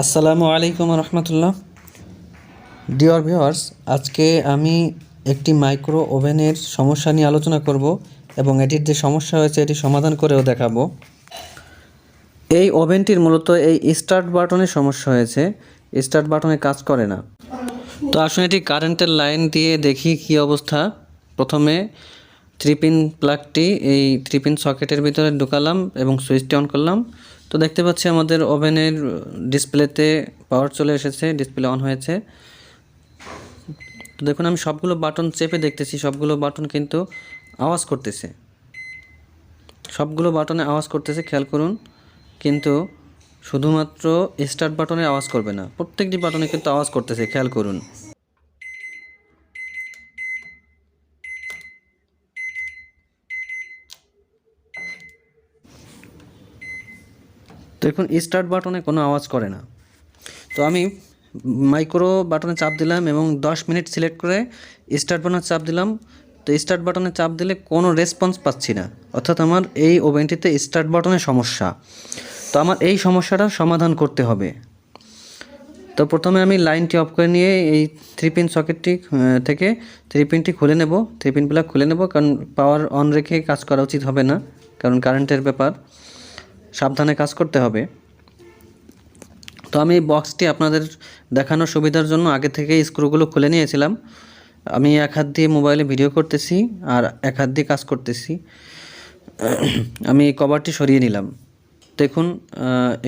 আসসালামু আলাইকুম রহমতুল্লাহ। Dear viewers আজকে আমি একটি মাইক্রো ওভেনের সমস্যা নিয়ে আলোচনা করব এবং এটির যে সমস্যা হয়েছে এটি সমাধান করেও দেখাবো। এই ওভেনটির মূলত এই স্টার্ট বাটনের সমস্যা হয়েছে। স্টার্ট বাটনে কাজ করে না। তো আসলে এটি কারেন্টের লাইন দিয়ে দেখি কি অবস্থা। প্রথমে থ্রি পিন প্লাগটি এই থ্রি পিন সকেটের ভিতরে ঢুকালাম এবং সুইচটি অন করলাম। তো দেখতে পাচ্ছি আমাদের ওভেনের ডিসপ্লেতে পাওয়ার চলে এসেছে ডিসপ্লে অন হয়েছে। তো দেখুন, আমি সবগুলো বাটন চেপে দেখতেছি, সবগুলো বাটন কিন্তু আওয়াজ করতেছে। সবগুলো বাটনে আওয়াজ করতেছে, খেয়াল করুন, কিন্তু শুধুমাত্র স্টার্ট বাটনে আওয়াজ করবে না, প্রত্যেকটি বাটনে কিন্তু আওয়াজ করতেছে, খেয়াল করুন। দেখুন স্টার্ট বাটনে কোনো আওয়াজ করে না। তো আমি মাইক্রো বাটনে চাপ দিলাম এবং দশ মিনিট সিলেক্ট করে স্টার্ট বাটনে চাপ দিলাম। তো স্টার্ট বাটনে চাপ দিলে কোনো রেসপন্স পাচ্ছি না। অর্থাৎ আমার এই ওভেনটিতে স্টার্ট বাটনে সমস্যা। তো আমার এই সমস্যাটা সমাধান করতে হবে। তো প্রথমে আমি লাইনটি অফ করে নিয়ে এই থ্রি পিন সকেটটি থেকে থ্রি পিনটি খুলে নেব। থ্রি পিন খুলে নেব, কারণ পাওয়ার অন রেখে কাজ করা উচিত হবে না, কারণ কারেন্টের ব্যাপার। সাবধানে কাজ করতে হবে। তো আমি এই বক্সটি আপনাদের দেখানোর সুবিধার জন্য আগে থেকে স্ক্রুগুলো খুলে নিয়েছিলাম। আমি এক হাত দিয়ে মোবাইলে ভিডিও করতেছি আর এক হাত দিয়ে কাজ করতেছি। আমি কভারটি সরিয়ে নিলাম। দেখুন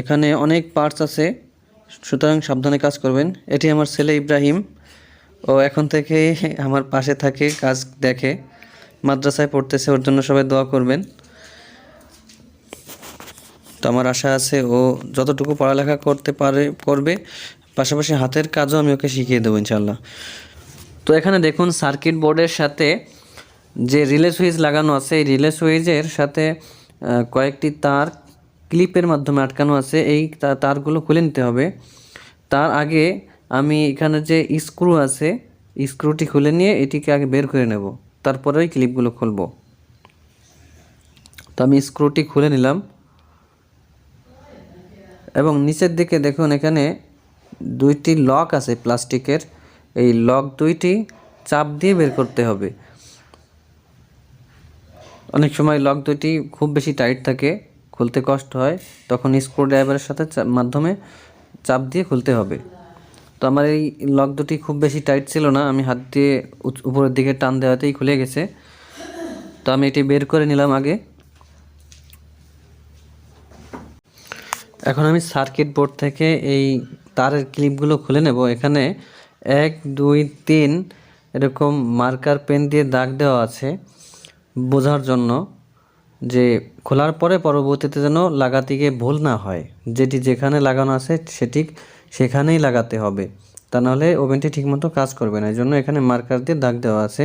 এখানে অনেক পার্টস আছে। সুতরাং সাবধানে কাজ করবেন। এটি আমার ছেলে ইব্রাহিম। ও এখন থেকে আমার পাশে থাকে, কাজ দেখে। মাদ্রাসায় পড়তেছে, ওর জন্য সবাই দোয়া করবেন। তো আমার আশা আছে ও যতটুকু পড়ালেখা করতে পারে, করবে, পাশাপাশি হাতের কাজও আমি ওকে শিখিয়ে দেবো ইনশাল্লাহ তো এখানে দেখুন সার্কিট বোর্ডের সাথে যে রিলে সুইচ লাগানো আছে, এই রিলে সুইচের সাথে কয়েকটি তার ক্লিপের মাধ্যমে আটকানো আছে, এই তারগুলো খুলে নিতে হবে। তার আগে আমি এখানে যে স্ক্রু আছে, স্ক্রুটি খুলে নিয়ে এটিকে আগে বের করে নেব, তারপরে ওই ক্লিপগুলো খুলব। তো আমি স্ক্রুটি খুলে নিলাম। এবং নিচের দিকে দেখুন এখানে দুইটি লক আছে প্লাস্টিকের। এই লক দুইটি চাপ দিয়ে বের করতে হবে। অনেক সময় লক দুইটি খুব বেশি টাইট থাকে, খুলতে কষ্ট হয়, তখন স্ক্রু ড্রাইভারের সাথে মাধ্যমে চাপ দিয়ে খুলতে হবে। তো আমার এই লক দুটি খুব বেশি টাইট ছিল না, আমি হাত দিয়ে উপরের দিকে টান দেওয়াতেই খুলে গেছে। তো আমি এটি বের করে নিলাম আগে। এখন আমি সার্কিট বোর্ড থেকে এই তারের ক্লিপগুলো খুলে নেব। এখানে এক, দুই, তিন এরকম মার্কার পেন দিয়ে দাগ দেওয়া আছে বোঝার জন্য যে খোলার পরে পরবর্তীতে যেন লাগাতে গিয়ে ভুল না হয়। যেটি যেখানে লাগানো আছে সেটি সেখানেই লাগাতে হবে। তা নাহলে ওভেনটি ঠিকমতো কাজ করবে না। এই জন্য এখানে মার্কার দিয়ে দাগ দেওয়া আছে।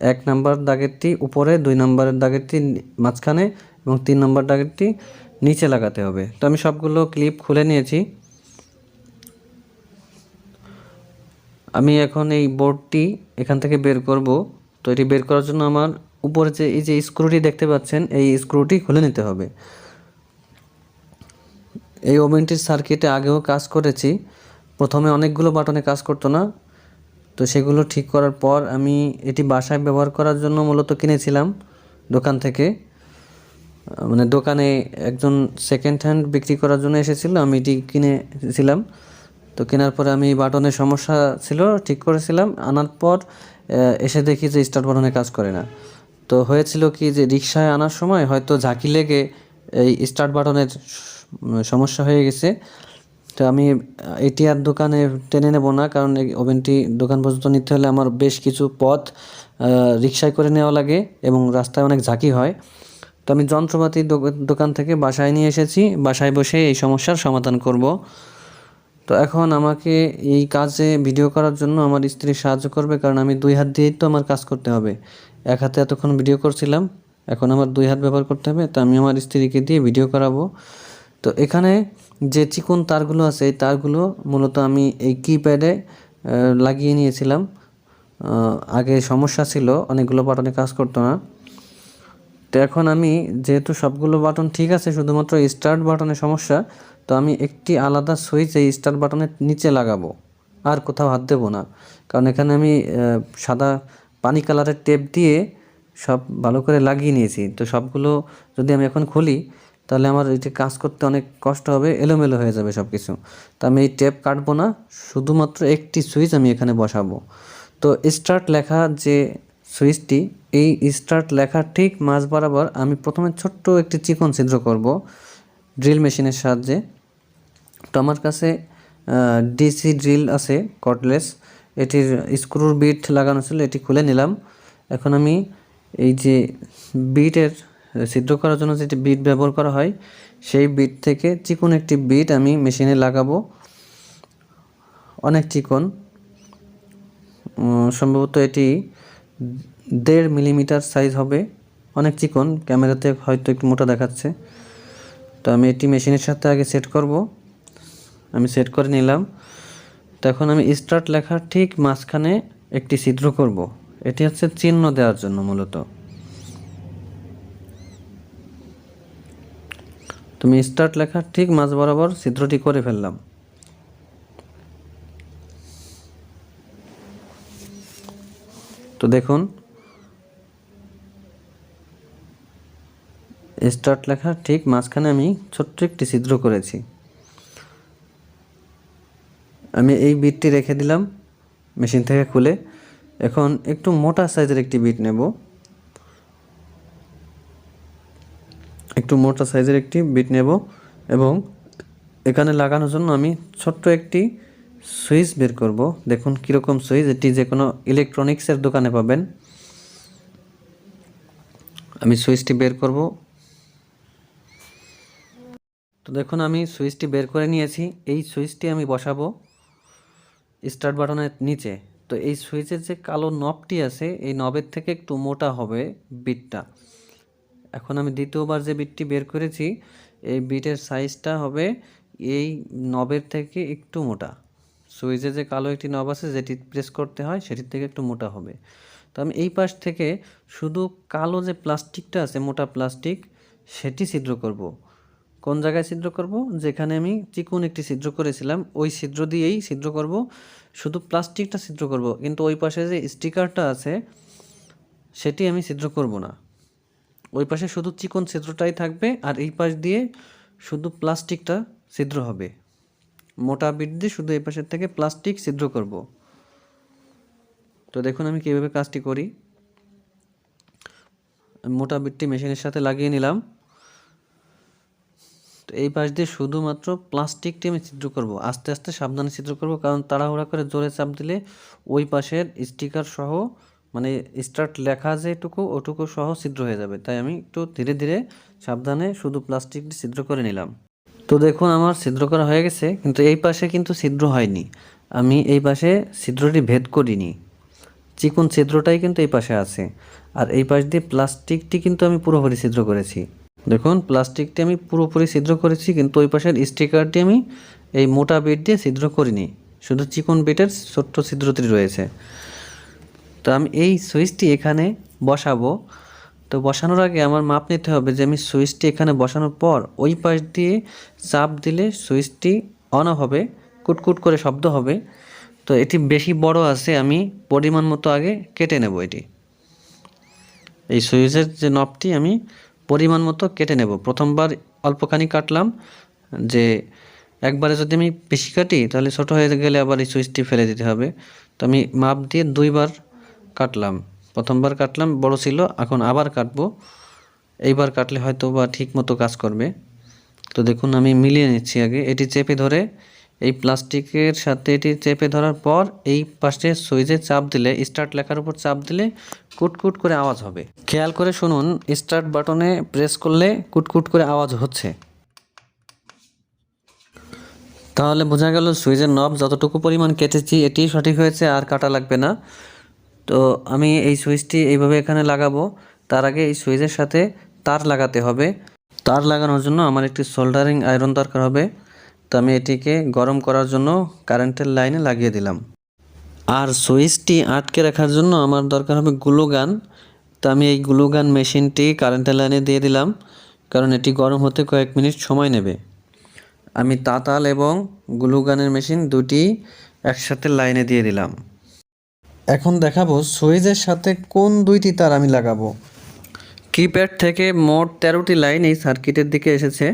এক নাম্বার দাগেরটি উপরে, দুই নম্বরের দাগেরটি মাঝখানে এবং তিন নম্বর দাগেরটি নিচে লাগাতে হবে। তো আমি সবগুলো ক্লিপ খুলে নিয়েছি। আমি এখন এই বোর্ডটি এখান থেকে বের করব। তো এটি বের করার জন্য আমার উপরে যে, এই যে স্ক্রুটি দেখতে পাচ্ছেন, এই স্ক্রুটি খুলে নিতে হবে। এই ওভেনটির সার্কিটে আগেও কাজ করেছি। প্রথমে অনেকগুলো বাটনে কাজ করতো না। তো সেগুলো ঠিক করার পর আমি এটি বাসায় ব্যবহার করার জন্য মূলত কিনেছিলাম দোকান থেকে। মানে দোকানে একজন সেকেন্ড হ্যান্ড বিক্রি করার জন্য এসেছিল, আমি এটি কিনেছিলাম। তো কেনার পরে আমি বাটনের সমস্যা ছিল, ঠিক করেছিলাম। আনার পর এসে দেখি যে স্টার্ট বাটনে কাজ করে না। তো হয়েছিল কি যে রিক্সায় আনার সময় হয়তো ঝাঁকি লেগে এই স্টার্ট বাটনের সমস্যা হয়ে গেছে। তো আমি এটি আর দোকানে টেনে নেব না, কারণ ওভেনটি দোকান পর্যন্ত নিতে হলে আমার বেশ কিছু পথ রিক্সায় করে নেওয়া লাগে এবং রাস্তায় অনেক ঝাঁকি হয়। তো আমি যন্ত্রপাতি দোকান থেকে বাসায় নিয়ে এসেছি। বাসায় বসে এই সমস্যার সমাধান করব। তো এখন আমাকে এই কাজে ভিডিও করার জন্য আমার স্ত্রী সাহায্য করবে, কারণ আমি দুই হাত দিয়েই তো আমার কাজ করতে হবে। এক হাতে এতক্ষণ ভিডিও করছিলাম, এখন আমার দুই হাত ব্যবহার করতে হবে, তো আমি আমার স্ত্রীকে দিয়ে ভিডিও করাবো। তো এখানে যে চিকন তারগুলো আছে, এই তারগুলো মূলত আমি এই কিপ্যাডে লাগিয়ে নিয়েছিলাম। আগে সমস্যা ছিল, অনেকগুলো বাটনে কাজ করতো না। তো এখন আমি যেহেতু সবগুলো বাটন ঠিক আছে, শুধুমাত্র স্টার্ট বাটনে সমস্যা, তো আমি একটি আলাদা সুইচ এই স্টার্ট বাটনের নিচে লাগাবো। আর কোথাও হাত দেবো না। কারণ এখানে আমি সাদা পানি কালারের টেপ দিয়ে সব ভালো করে লাগিয়ে নিয়েছি। তো সবগুলো যদি আমি এখন খুলি, তাহলে আমার এটি কাজ করতে অনেক কষ্ট হবে, এলোমেলো হয়ে যাবে সব কিছু তো আমি এই টেপ কাটবো না, শুধুমাত্র একটি সুইচ আমি এখানে বসাবো। তো স্টার্ট লেখা যে সুইচটি এই স্টার্ট লেখার ঠিক মাঝ বরাবর আমি প্রথমে ছোট্ট একটি চিকন ছিদ্র করব ড্রিল মেশিনের সাহায্যে। তো আমার কাছে ডিসি ড্রিল আছে কটলেস এটির স্ক্রুর বিট লাগানো ছিল, এটি খুলে নিলাম। এখন আমি এই যে বিটের ছিদ্র করার জন্য যেটি বিট ব্যবহার করা হয়, সেই বিট থেকে চিকন একটি বিট আমি মেশিনে লাগাবো। অনেক চিকন। সম্ভবত এটি দেড় মিলিমিটার সাইজ হবে। অনেক চিকন, ক্যামেরাতে হয়তো একটু মোটা দেখাচ্ছে। তো আমি এটি মেশিনের সাথে আগে সেট করব। আমি সেট করে নিলাম। তো এখন আমি স্টার্ট লেখার ঠিক মাঝখানে একটি ছিদ্র করব। এটি হচ্ছে চিহ্ন দেওয়ার জন্য মূলত। তুমি স্টার্ট লেখার ঠিক মাঝ বরাবর ছিদ্রটি করে ফেললাম। তো দেখুন স্টার্ট লেখার ঠিক মাঝখানে আমি ছোট্ট একটি ছিদ্র করেছি। আমি এই বিটটি রেখে দিলাম মেশিন থেকে খুলে। এখন একটু মোটা সাইজের একটি বিট নেব। একটু মোটা সাইজের একটি বিট নেব এবং এখানে লাগানোর জন্য আমি ছোট্ট একটি সুইচ বের করব। দেখুন কীরকম সুইচ, এটি যে কোনো ইলেকট্রনিক্সের দোকানে পাবেন। আমি সুইচটি বের করব। তো দেখুন, আমি সুইচটি বের করে নিয়েছি। এই সুইচটি আমি বসাবো স্টার্ট বাটনের নিচে। তো এই সুইচের যে কালো নবটি আছে, এই নবের থেকে একটু মোটা হবে বিটটা এখন আমি দ্বিতীয়বার যে বিটটি বের করেছি, এই বিটের সাইজটা হবে এই নবের থেকে একটু মোটা। সুইচে যে কালো একটি নব আছে, যেটি প্রেস করতে হয়, সেটির থেকে একটু মোটা হবে। তো আমি এই পাশ থেকে শুধু কালো যে প্লাস্টিকটা আছে, মোটা প্লাস্টিক সেটি ছিদ্র করব। কোন জায়গায় ছিদ্র করব? যেখানে আমি চিকুন একটি ছিদ্র করেছিলাম, ওই ছিদ্র দিয়েই ছিদ্র করব। শুধু প্লাস্টিকটা ছিদ্র করব, কিন্তু ওই পাশে যে স্টিকারটা আছে, সেটি আমি ছিদ্র করব না। ওই পাশে শুধু চিকন ছিদ্রটাই থাকবে, আর এই পাশ দিয়ে শুধু প্লাস্টিকটা ছিদ্র হবে। মোটা বিট দিয়ে শুধু এই পাশের থেকে প্লাস্টিক ছিদ্র করব। তো দেখুন আমি কীভাবে কাজটি করি। মোটা বিটটি মেশিনের সাথে লাগিয়ে নিলাম। এই পাশ দিয়ে শুধুমাত্র প্লাস্টিকটি আমি ছিদ্র করব। আস্তে আস্তে সাবধানে ছিদ্র করব, কারণ তাড়াহুড়া করে জোরে চাপ দিলে ওই পাশের স্টিকার সহ মানে স্টার্ট লেখা যেটুকু ওটুকু সহ ছিদ্র হয়ে যাবে। তাই আমি একটু ধীরে ধীরে সাবধানে শুধু প্লাস্টিকটি ছিদ্র করে নিলাম। তো দেখুন, আমার ছিদ্র করা হয়ে গেছে, কিন্তু এই পাশে কিন্তু ছিদ্র হয়নি। আমি এই পাশে ছিদ্রটি ভেদ করিনি। চিকন ছিদ্রটাই কিন্তু এই পাশে আছে। আর এই পাশ দিয়ে প্লাস্টিকটি কিন্তু আমি পুরোপুরি ছিদ্র করেছি। দেখুন, প্লাস্টিকটি আমি পুরোপুরি ছিদ্র করেছি, কিন্তু ওই পাশের স্টিকারটি আমি এই মোটা বিট দিয়ে ছিদ্র করিনি। শুধু চিকন বিটের ছোট্ট ছিদ্রটি রয়েছে। তো আমি এই সুইচটি এখানে বসাবো। তো বসানোর আগে আমার মাপ নিতে হবে যে আমি সুইচটি এখানে বসানোর পর ওই পাশ দিয়ে চাপ দিলে সুইচটি অন হবে, কুটকুট করে শব্দ হবে। তো এটি বেশি বড় আছে, আমি পরিমাণ মতো আগে কেটে নেব এটি। এই সুইচের যে নবটি আমি পরিমাণ মতো কেটে নেব। প্রথমবার অল্পখানি কাটলাম, যে একবারে যদি আমি বেশি কাটি, তাহলে ছোট হয়ে গেলে আবার এই সুইচটি ফেলে দিতে হবে। তো আমি মাপ দিয়ে দুইবার কাটলাম। প্রথমবার কাটলাম, বড় ছিল, এখন আবার কাটবো। এইবার কাটলে হয়তো বা ঠিক মতো কাজ করবে। তো দেখুন, আমি মিলিয়ে নিচ্ছি আগে। এটি চেপে ধরে এই প্লাস্টিকের সাথে এটি চেপে ধরার পর এই পাশে সুইচে চাপ দিলে, স্টার্ট লেখার উপর চাপ দিলে কুটকুট করে আওয়াজ হবে। খেয়াল করে শুনুন, স্টার্ট বাটনে প্রেস করলে কুটকুট করে আওয়াজ হচ্ছে। তাহলে বোঝা গেল সুইচের নব যতটুকু পরিমাণ কেটেছি, এটি সঠিক হয়েছে আর কাটা লাগবে না। তো আমি এই সুইচটি এইভাবে এখানে লাগাবো। তার আগে এই সুইচের সাথে তার লাগাতে হবে। তার লাগানোর জন্য আমার একটি সোল্ডারিং আয়রন দরকার হবে। তো আমি এটিকে গরম করার জন্য কারেন্টের লাইনে লাগিয়ে দিলাম। আর সুইচটি আটকে রাখার জন্য আমার দরকার হবে গ্লু গান তো আমি এই গ্লু গান মেশিনটি কারেন্টের লাইনে দিয়ে দিলাম, কারণ এটি গরম হতে কয়েক মিনিট সময় নেবে। আমি তাতাল এবং গ্লুগানের মেশিন দুটি একসাথে লাইনে দিয়ে দিলাম। এখন দেখাবো সুইচের সাথে কোন দুইটি তার আমি লাগাবো। কিপ্যাড থেকে মোট তেরোটি লাইন এই সার্কিটের দিকে এসেছে।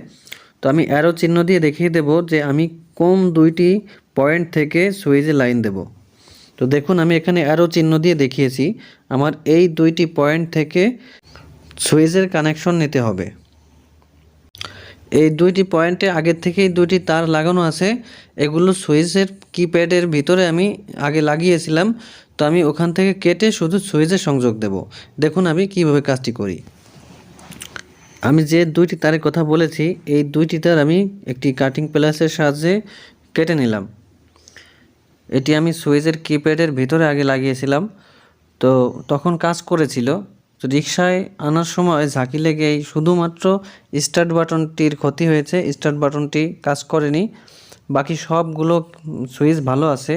তো আমি অ্যারো চিহ্ন দিয়ে দেখিয়ে দেব যে আমি কোন দুইটি পয়েন্ট থেকে সুইচে লাইন দেব। তো দেখুন, আমি এখানে অ্যারো চিহ্ন দিয়ে দেখিয়েছি, আমার এই দুইটি পয়েন্ট থেকে সুইচের কানেকশন নিতে হবে। এই দুইটি পয়েন্টে আগের থেকেই দুইটি তার লাগানো আছে, এগুলো সুইচের কিপ্যাডের ভিতরে আমি আগে লাগিয়েছিলাম, তো আমি ওখান থেকে কেটে শুধু সুইচে সংযোগ দেব। দেখুন আমি কীভাবে কাজটি করি। আমি যে দুইটি তারের কথা বলেছি, এই দুইটি তার আমি একটি কাটিং প্লাসের সাহায্যে কেটে নিলাম। এটি আমি সুইচের কিপ্যাডের ভিতরে আগে লাগিয়েছিলাম। তো তখন কাজ করেছিল, তো রিক্সায় আনার সময় ঝাঁকি লেগেই শুধুমাত্র স্টার্ট বাটনটির ক্ষতি হয়েছে স্টার্ট বাটনটি কাজ করেনি। বাকি সবগুলো সুইচ ভালো আছে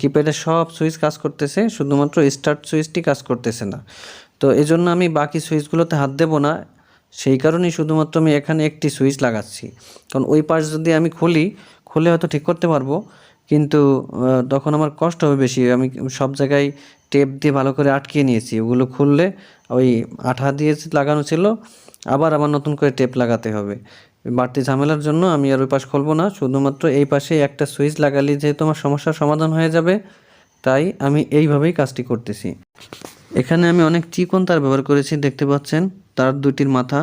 কিপ্যাডের সব সুইচ কাজ করতেছে, শুধুমাত্র স্টার্ট সুইচটি কাজ করতেছে না। তো এজন্য আমি বাকি সুইচগুলোতে হাত দেবো না সেই কারণেই শুধুমাত্র আমি এখানে একটি সুইচ লাগাচ্ছি। কারণ ওই পাশ যদি আমি খুলি খুলে হয়তো ঠিক করতে পারব। কিন্তু তখন আমার কষ্ট হবে বেশি। আমি সব জায়গায় টেপ দিয়ে ভালো করে আটকিয়ে নিয়েছি। ওগুলো খুললে ওই আঠা দিয়ে লাগানো ছিল, আবার আবার নতুন করে টেপ লাগাতে হবে। বাড়তি ঝামেলার জন্য আমি আর ওই পাশ খুলবো না। শুধুমাত্র এই পাশে একটা সুইচ লাগালে যেহেতু আমার সমস্যার সমাধান হয়ে যাবে, তাই আমি এইভাবেই কাজটি করতেছি। এখানে আমি অনেক চিকন তার ব্যবহার করেছি, দেখতে পাচ্ছেন। তার দুটির মাথা,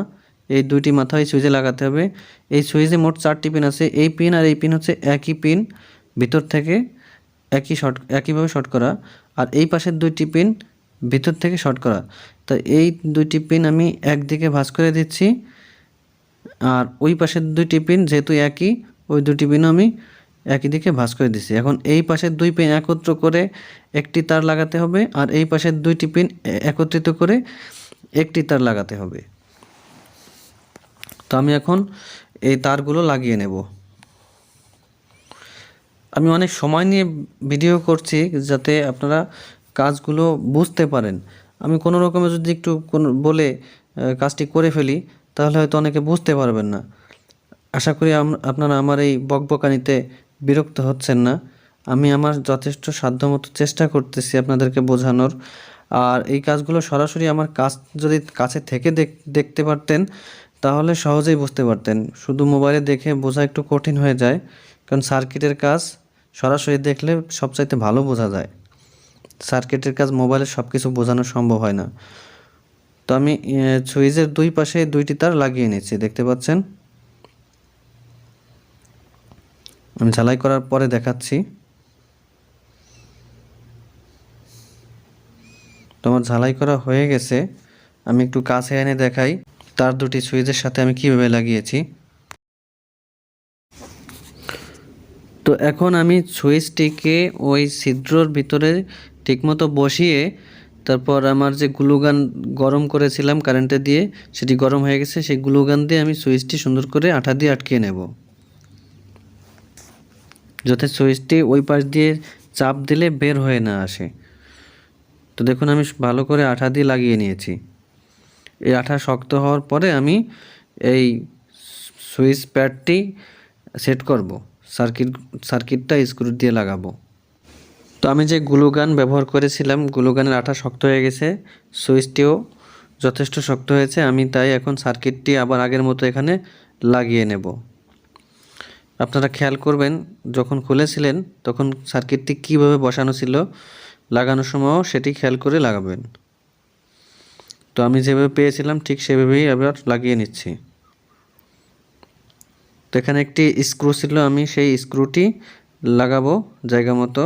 এই দুইটি মাথা এই সুইচে লাগাতে হবে। এই সুইচে মোট চারটি পিন আছে, এই পিন আর এই পিন হচ্ছে একই পিন, ভিতর থেকে একই শর্ট একইভাবে শর্ট করা। আর এই পাশের দুইটি পিন ভিতর থেকে শর্ট করা। তো এই দুইটি পিন আমি একদিকে ভাঁজ করে দিচ্ছি, আর ওই পাশের দুইটি পিন যেহেতু একই, ওই দুটি পিনও আমি একই দিকে ভাঁজ করে দিছি। এখন এই পাশের দুই পিন একত্র করে একটি তার লাগাতে হবে আর এই পাশের দুইটি পিন একত্রিত করে একটি তার লাগাতে হবে। তো আমি এখন এই তারগুলো লাগিয়ে নেব। আমি অনেক সময় নিয়ে ভিডিও করছি যাতে আপনারা কাজগুলো বুঝতে পারেন। আমি কোনো রকমে যদি একটু কোনো বলে কাজটি করে ফেলি, তাহলে হয়তো অনেকে বুঝতে পারবেন না। আশা করি আপনারা আমার এই বকবকানিতে বিরক্ত হচ্ছেন না। আমি আমার যথেষ্ট সাধ্যমতো চেষ্টা করতেছি আপনাদেরকে বোঝানোর। আর এই কাজগুলো সরাসরি আমার কাজ যদি কাছে থেকে দেখ- দেখতে পারতেন, তাহলে সহজেই বুঝতে পারতেন। শুধু মোবাইলে দেখে বোঝা একটু কঠিন হয়ে যায়, কারণ সার্কিটের কাজ সরাসরি দেখলে সবচাইতে ভালো বোঝা যায়। সার্কিটের কাজ মোবাইলে সব কিছু বোঝানো সম্ভব হয় না। তো আমি সুইচের দুই পাশে দুইটি তার লাগিয়ে নিচ্ছি, দেখতে পাচ্ছেন? আমি ঝালাই করার পরে দেখাচ্ছি। তোমার ঝালাই করা হয়ে গেছে। আমি একটু কাছে এনে দেখাই তার দুটি সুইচের সাথে আমি কীভাবে লাগিয়েছি। তো এখন আমি সুইচটিকে ওই ছিদ্রর ভিতরে ঠিকমতো বসিয়ে তারপর আমার যে গ্লুগান গরম করেছিলাম কারেন্টে দিয়ে, সেটি গরম হয়ে গেছে, সেই গ্লুগান দিয়ে আমি সুইচটি সুন্দর করে আঠা দিয়ে আটকিয়ে নেব। যাতে সুইচটি ওই পাশ দিয়ে চাপ দিলে বের হয়ে না আসে। তো দেখুন, আমি ভালো করে আঠা দিয়ে লাগিয়ে নিয়েছি। এই আঠা শক্ত হওয়ার পরে আমি এই সুইচ প্যাডটি সেট করব। সার্কিট, সার্কিটটা স্ক্রু দিয়ে লাগাবো। তো আমি যে গ্লুগান ব্যবহার করেছিলাম গ্লুগানের আঠা শক্ত হয়ে গেছে, সুইচটিও যথেষ্ট শক্ত হয়েছে, আমি তাই এখন সার্কিটটি আবার আগের মতো এখানে লাগিয়ে নেব। আপনারা খেয়াল করবেন, যখন খুলেছিলেন, তখন সার্কিটটি কীভাবে বসানো ছিল, লাগানোর সময়ও সেটি খেয়াল করে লাগাবেন। তো আমি যেভাবে পেয়েছিলাম, ঠিক সেভাবেই আবার লাগিয়ে নিচ্ছি। তো এখানে একটি স্ক্রু ছিল, আমি সেই স্ক্রুটি লাগাবো জায়গা মতো।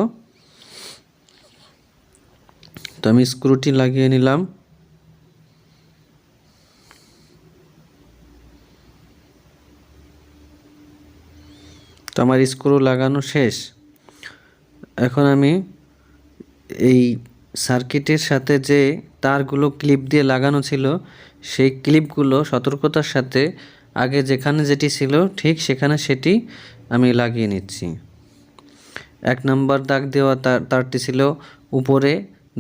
তো আমি স্ক্রুটি লাগিয়ে নিলাম। তো আমার স্ক্রু লাগানো শেষ। এখন আমি এই সার্কিটের সাথে যে তারগুলো ক্লিপ দিয়ে লাগানো ছিল, সেই ক্লিপগুলো সতর্কতার সাথে আগে যেখানে যেটি ছিল, ঠিক সেখানে সেটি আমি লাগিয়ে নিচ্ছি। এক নম্বর দাগ দেওয়া তার, তারটি ছিল উপরে,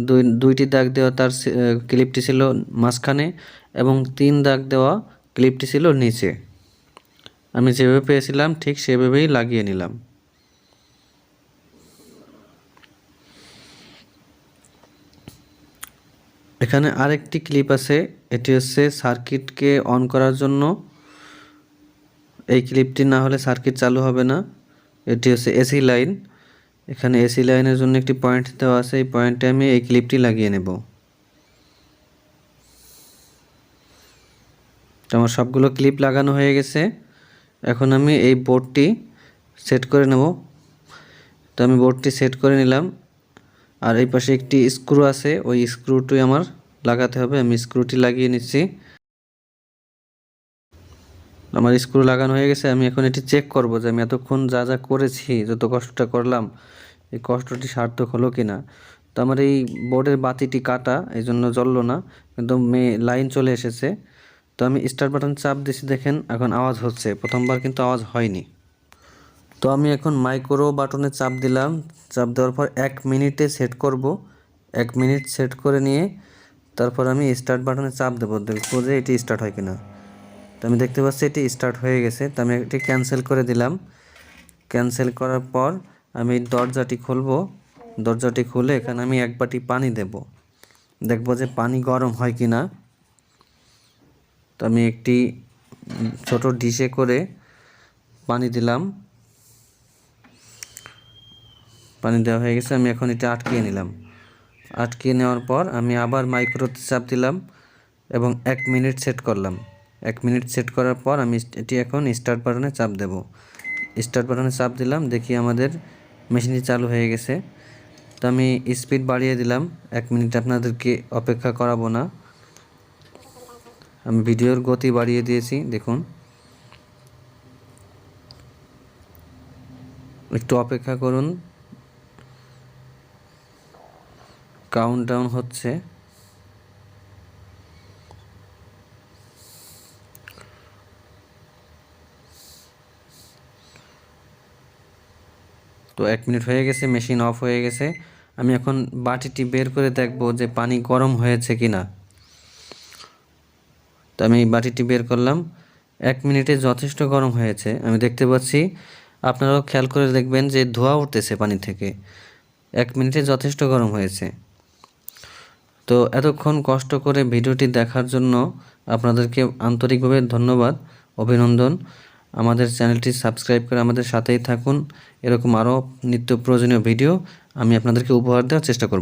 দুই, দুইটি দাগ দেওয়া তার ক্লিপটি ছিল মাঝখানে এবং তিন দাগ দেওয়া ক্লিপটি ছিল নিচে। আমি যেভাবে পেয়েছিলাম, ঠিক সেভাবেই লাগিয়ে নিলাম। এখানে আরেকটি ক্লিপ আছে, এটি হচ্ছে সার্কিটকে অন করার জন্য। এই ক্লিপটি না হলে সার্কিট চালু হবে না। এটি হচ্ছে এসি লাইন। এখানে এসি লাইনের জন্য একটি পয়েন্ট দেওয়া আছে, এই পয়েন্টে আমি এই ক্লিপটি লাগিয়ে নেব। আমার সবগুলো ক্লিপ লাগানো হয়ে গেছে। এখন আমি এই বোর্ডটি সেট করে নেব। তো আমি বোর্ডটি সেট করে নিলাম। আর এই পাশে একটি স্ক্রু আছে, ওই স্ক্রুটি আমার লাগাতে হবে। আমি স্ক্রুটি লাগিয়ে নিচ্ছি। আমার স্ক্রু লাগানো হয়ে গেছে। আমি এখন এটি চেক করব যে আমি এতক্ষণ যা যা করেছি, যত কষ্টটা করলাম, এই কষ্টটি সার্থক হলো কি না তো আমার এই বোর্ডের বাতিটি কাটা এই জন্য জ্বললো না। কিন্তু লাইন চলে এসেছে। তো আমি স্টার্ট বাটন চাপ দিছি, দেখেন এখন আওয়াজ হচ্ছে। প্রথমবার কিন্তু আওয়াজ হয়নি। তো আমি এখন মাইক্রো বাটনে চাপ দিলাম। চাপ দেওয়ার পর এক মিনিটে সেট করব। এক মিনিট সেট করে নিয়ে তারপর আমি স্টার্ট বাটনে চাপ দেবো। দেখব যে এটি স্টার্ট হয় কিনা। তো আমি দেখতে পাচ্ছি এটি স্টার্ট হয়ে গেছে। তো আমি এটি ক্যান্সেল করে দিলাম। ক্যান্সেল করার পর আমি দরজাটি খুলবো। দরজাটি খুলে এখানে আমি এক বাটি পানি দেব। দেখব যে পানি গরম হয় কি না তো আমি একটি ছোট ডিশে করে পানি দিলাম। পানি দেওয়া হয়ে গেছে, আমি এখন এটা আটকিয়ে নিলাম। আটকিয়ে নেওয়ার পর আমি আবার মাইক্রোতে চাপ দিলাম এবং এক মিনিট সেট করলাম। এক মিনিট সেট করার পর আমি এটি এখন স্টার্ট বাটনে চাপ দেব। স্টার্ট বাটনে চাপ দিলাম, দেখি আমাদের মেশিনটি চালু হয়ে গেছে। তো আমি স্পিড বাড়িয়ে দিলাম, এক মিনিট আপনাদেরকে অপেক্ষা করাবো না। আমি ভিডিওর গতি বাড়িয়ে দিয়েছি, দেখুন। একটু অপেক্ষা করুন। কাউন্ট ডাউন হচ্ছে। তো এক মিনিট হয়ে গেছে মেশিন অফ হয়ে গেছে। আমি এখন বাটিটি বের করে দেখব যে পানি গরম হয়েছে কি না তো আমি বাটিটি বের করলাম। এক মিনিটে যথেষ্ট গরম হয়েছে। আমি দেখতে পাচ্ছি, আপনারাও খেয়াল করে দেখবেন যে ধোয়া উঠতেছে পানি থেকে। এক মিনিটে যথেষ্ট গরম হয়েছে। তো এতক্ষণ কষ্ট করে ভিডিওটি দেখার জন্য আপনাদেরকে আন্তরিকভাবে ধন্যবাদ, অভিনন্দন। আমাদের চ্যানেলটি সাবস্ক্রাইব করে আমাদের সাথেই থাকুন। এরকম আরও নিত্য প্রয়োজনীয় ভিডিও আমি আপনাদেরকে উপহার দেওয়ার চেষ্টা করব।